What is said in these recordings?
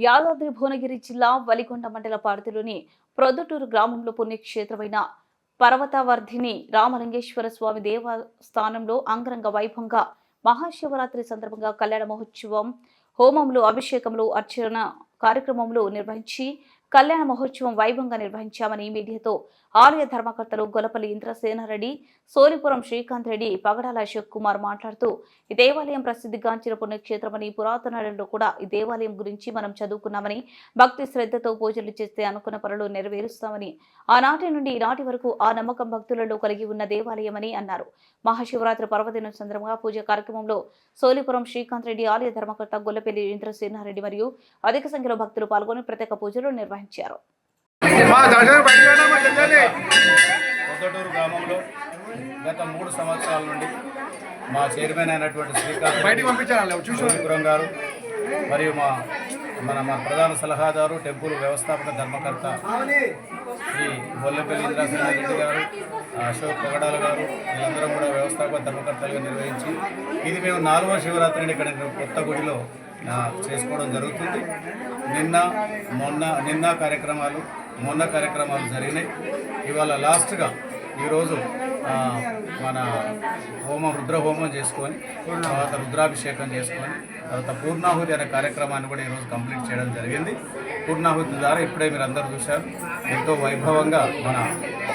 యాదాద్రి భువనగిరి జిల్లా వలికొండ మండల పార్తిలోని ప్రొద్దుటూరు గ్రామంలో పుణ్యక్షేత్రమైన పర్వతవర్ధిని రామలింగేశ్వర స్వామి దేవస్థానంలో అంగరంగ వైభవంగా మహాశివరాత్రి సందర్భంగా కళ్యాణ మహోత్సవం హోమంలో అభిషేకములు అర్చన కార్యక్రమములు నిర్వహించి కళ్యాణ మహోత్సవం వైభవంగా నిర్వహించామని మీడియాతో ఆలయ ధర్మకర్తలు గొలపల్లి ఇంద్రసేనారెడ్డి సోలిపురం శ్రీకాంత్ రెడ్డి పగడాల అశోక్ కుమార్ మాట్లాడుతూ ఈ దేవాలయం ప్రసిద్ధిగాంచిన పుణ్యక్షేత్రమని పురాతనలో కూడా ఈ దేవాలయం గురించి మనం చదువుకున్నామని భక్తి శ్రద్ధతో పూజలు చేస్తే అనుకున్న పనులు నెరవేరుస్తామని ఆనాటి నుండి ఈనాటి వరకు ఆ నమ్మకం భక్తులలో కలిగి ఉన్న దేవాలయమని అన్నారు. మహాశివరాత్రి పర్వదినం సందర్భంగా పూజ కార్యక్రమంలో సోలిపురం శ్రీకాంత్ రెడ్డి ఆలయ ధర్మకర్త గొల్లపల్లి ఇంద్రసేనారెడ్డి మరియు అధిక సంఖ్యలో భక్తులు పాల్గొని ప్రత్యేక పూజలు నిర్వహించారు. పొద్దుటూరు గ్రామంలో గత మూడు సంవత్సరాల నుండి మా చైర్మన్ అయినటువంటి శ్రీకాంత్ గారు మరియు మా మన మా ప్రధాన సలహాదారు టెంపుల్ వ్యవస్థాపక ధర్మకర్త శ్రీ బొల్లపల్లి ఇంద్రాసేన రెడ్డి గారు అశోక్ పొగడాల గారు వీళ్ళందరం కూడా వ్యవస్థాపక ధర్మకర్తలుగా నిర్వహించి ఇది మేము నాలుగవ శివరాత్రిని ఇక్కడ కొత్త గుడిలో చేసుకోవడం జరుగుతుంది. నిన్న మొన్న నిన్న కార్యక్రమాలు మొన్న కార్యక్రమాలు జరిగినాయి. ఇవాళ లాస్ట్గా ఈరోజు మన హోమం రుద్ర హోమం చేసుకొని తర్వాత రుద్రాభిషేకం చేసుకొని తర్వాత పూర్ణాహుతి అనే కార్యక్రమాన్ని కూడా ఈరోజు కంప్లీట్ చేయడం జరిగింది. పూర్ణాహుతి ద్వారా ఇప్పుడే మీరు అందరూ చూశారు. ఎంతో వైభవంగా మన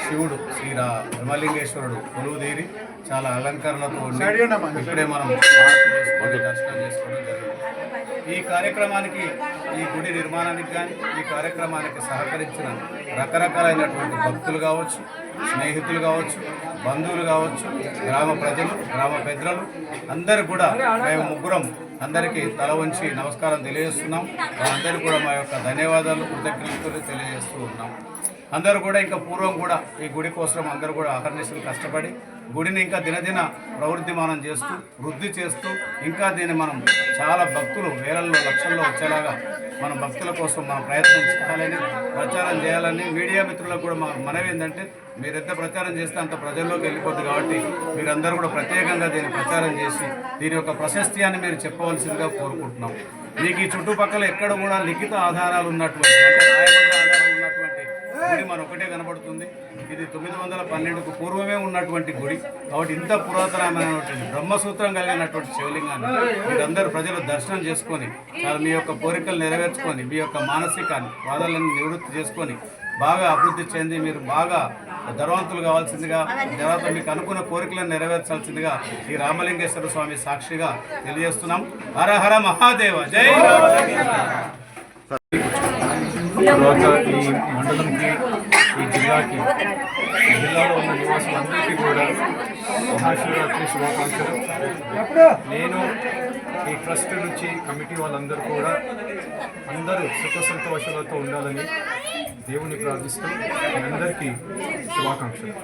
శివుడు శ్రీ రా విమలింగేశ్వరుడు కొలువుదీరి చాలా అలంకరణతో ఉండి ఇప్పుడే మనం చేసుకొని దర్శనం చేసుకోవడం జరిగింది. ఈ కార్యక్రమానికి ఈ గుడి నిర్మాణానికి కానీ ఈ కార్యక్రమానికి సహకరించిన రకరకాలైనటువంటి భక్తులు కావచ్చు స్నేహితులు కావచ్చు బంధువులు కావచ్చు గ్రామ ప్రజలు గ్రామ పెద్దలు అందరు కూడా మేము ముగ్గురం అందరికీ తల వంచి నమస్కారం తెలియజేస్తున్నాం. అందరికీ కూడా మా యొక్క ధన్యవాదాలు కృతజ్ఞతలు తెలియజేస్తూ ఉన్నాం. అందరూ కూడా ఇంకా పూర్వం కూడా ఈ గుడి కోసం అందరూ కూడా అహర్నిశలు కష్టపడి గుడిని ఇంకా దినదిన ప్రవృద్ధిమానం చేస్తూ వృద్ధి చేస్తూ ఇంకా దీన్ని మనం చాలా భక్తులు వేలల్లో లక్షల్లో వచ్చేలాగా మన భక్తుల కోసం మనం ప్రయత్నం చేయాలని ప్రచారం చేయాలని మీడియా మిత్రులకు కూడా మా మనవి ఏంటంటే మీరు ఎంత ప్రచారం చేస్తే అంత ప్రజల్లోకి వెళ్ళిపోద్ది కాబట్టి మీరందరూ కూడా ప్రత్యేకంగా దీన్ని ప్రచారం చేసి దీని యొక్క ప్రశస్త్యాన్ని మీరు చెప్పవలసిందిగా కోరుకుంటున్నాం. మీకు ఈ చుట్టుపక్కల ఎక్కడ కూడా లిఖిత ఆధారాలు ఉన్నటువంటి అంటే రాయబడ్డ ఆధారాలు గుడి మన ఒకటే కనబడుతుంది. ఇది తొమ్మిది వందల పన్నెండుకు పూర్వమే ఉన్నటువంటి గుడి. కాబట్టి ఇంత పురాతనమైనటువంటి బ్రహ్మసూత్రం కలిగినటువంటి శివలింగాన్ని మీరందరూ ప్రజలు దర్శనం చేసుకొని మీ యొక్క కోరికలు నెరవేర్చుకొని మీ యొక్క మానసిక బాధలను నివృత్తి చేసుకొని బాగా అభివృద్ధి చెంది మీరు బాగా ధనవంతులు కావాల్సిందిగా తర్వాత మీకు అనుకున్న కోరికలను నెరవేర్చాల్సిందిగా ఈ రామలింగేశ్వర స్వామి సాక్షిగా తెలియజేస్తున్నాం. హర హర మహాదేవ జై రామలింగేశ్వర ఈ మండలంకి ఈ జిల్లాకి ఈ జిల్లాలో ఉన్న నివాసులందరికీ కూడా మహాశివరాత్రి శుభాకాంక్షలు. నేను ఈ ట్రస్ట్ నుంచి కమిటీ వాళ్ళందరూ కూడా అందరూ సుఖ సంతోషాలతో ఉండాలని దేవుని ప్రార్థిస్తూ మీ అందరికీ శుభాకాంక్షలు.